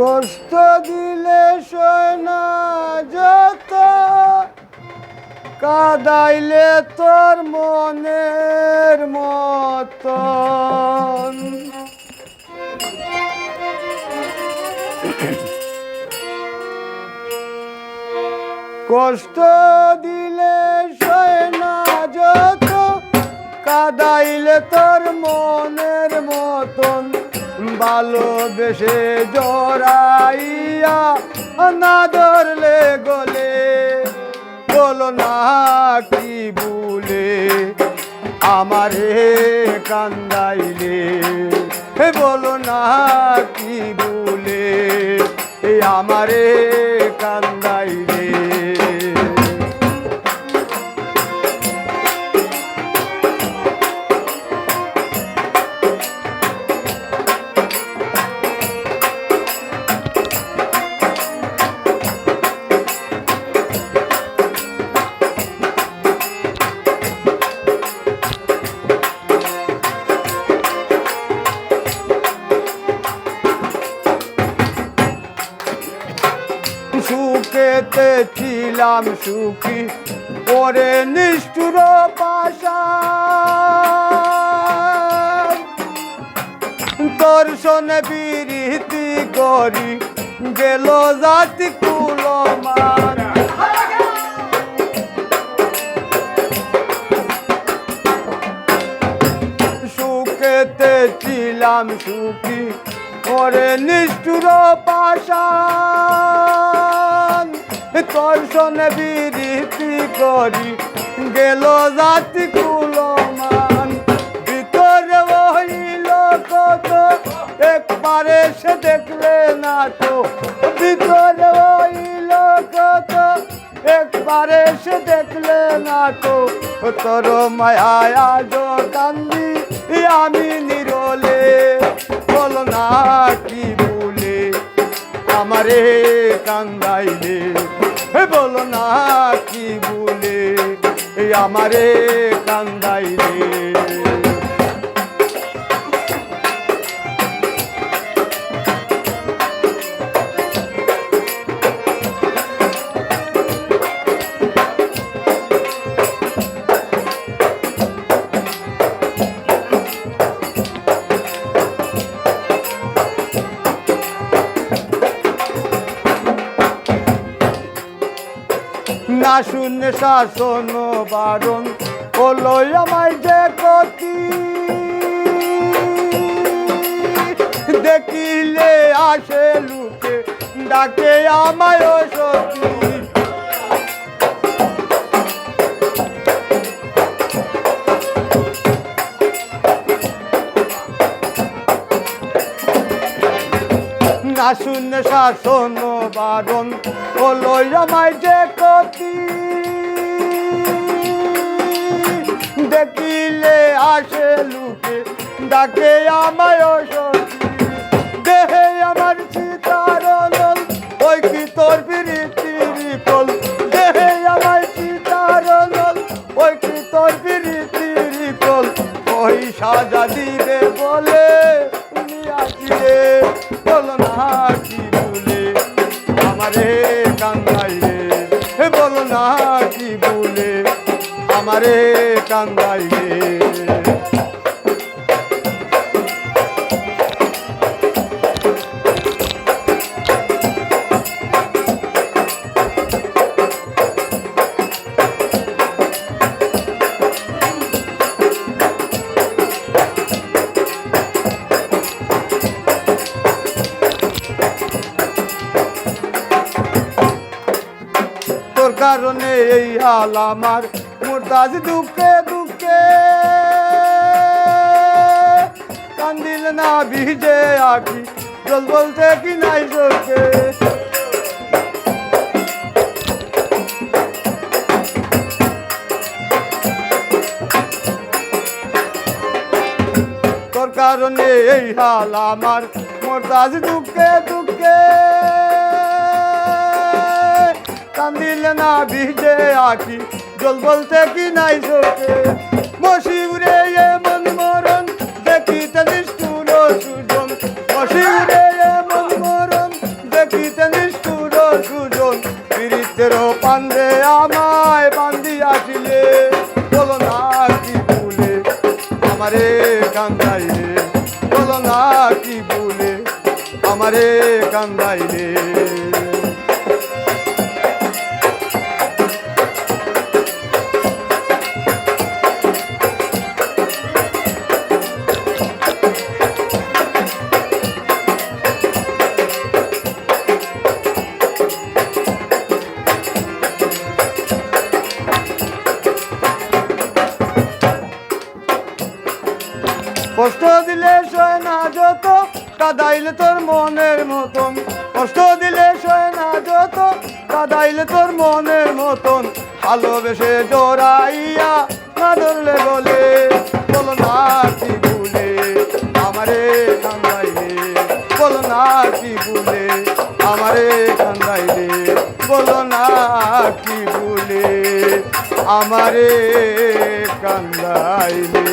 কষ্ট দিলে সয় না যত, কাদাইলে তোর মনের মতন। কষ্ট দিলে সয় না যত, কাদাইলে তোর মনের মতন। ভালোবেসে জড়াইয়া না ধরলে গলে। বলো না কি বলে আমারে কান্দাইলে। হে বলো না কি বলে আমারে কান্দাইলে। সুখেতে ছিলাম সুখী পরে নিষ্ঠুর পাশা তোর শোনে বিরীতি করি, গেল জাতি কুলমান। সুখেতে ছিলাম সুখী, ওরে নিষ্ঠুর পাশান তোর শোনে বিরীতি করি, গেল জাতি কুলমান। ভিতরে হইল কত, একবারে সে দেখলে না তো। ভিতরে হইল কত, একবারে সে দেখলে না তো। তোর মায়া যো কান্দি, আমি নিরলে। বলো না কি বলে, আমারে কান্দাইলে। বলো না কি বলে? আমারে কান্দাইলে না শুনে শাসন বারণ হলো আমায় যে কতি দেখিলে আসে লুকে ডাকে আমায় সতী না শুনে শাসন বারণ হলো আমায় যে কতি দেখিলে আসে লুকে ডাকে আমায় দেহে আমার সীতারল ওই কি তোর বিরিতির কল দেহে আমার সীতারল ওই কি তোর বিরিতির কল ওই সাজা দিবে বলে আসিরে বল না কি বলে? আমারে কান্দাই হে বল না কি বলে? আমারে কান্দাইলে কারণে এই হাল আমার। মোরতাজ দুঃখে দুঃখে কান্দিল না ভিজে আখি। জল বলতে কি নাই চোখে। তোর কারণে এই হাল আমার। মোরতাজ দুঃখে দুঃখে কান্দিল না ভিজে আঁকি। জল বলতে কি নাই চোখে? মশিউরে মন মরণ, দেখিতে নিষ্ঠুর সুজন। মশিউরে মন মরণ, দেখিতে নিষ্ঠুর সুজন। পীড়িতেরও পান্দে আমায় বান্ধি আসিলে। বলো না কি বলে আমারে কান্দাইলে। বলো না কি ভুলে, আমারে কান্দাইলে। কষ্ট দিলে সয় না যত কাদাইলে তোর মনের মতন। কষ্ট দিলে সয় না যত কাদাইলে তোর মনের মতন। ভালোবেসে জোড়াইয়া না ধরলে বলে, বলো না কি ভুলে, আমারে কান্দাইলে। বলো না কি ভুলে, আমারে কান্দাইলে। বলো না কি ভুলে, আমারে কান্দাইলে।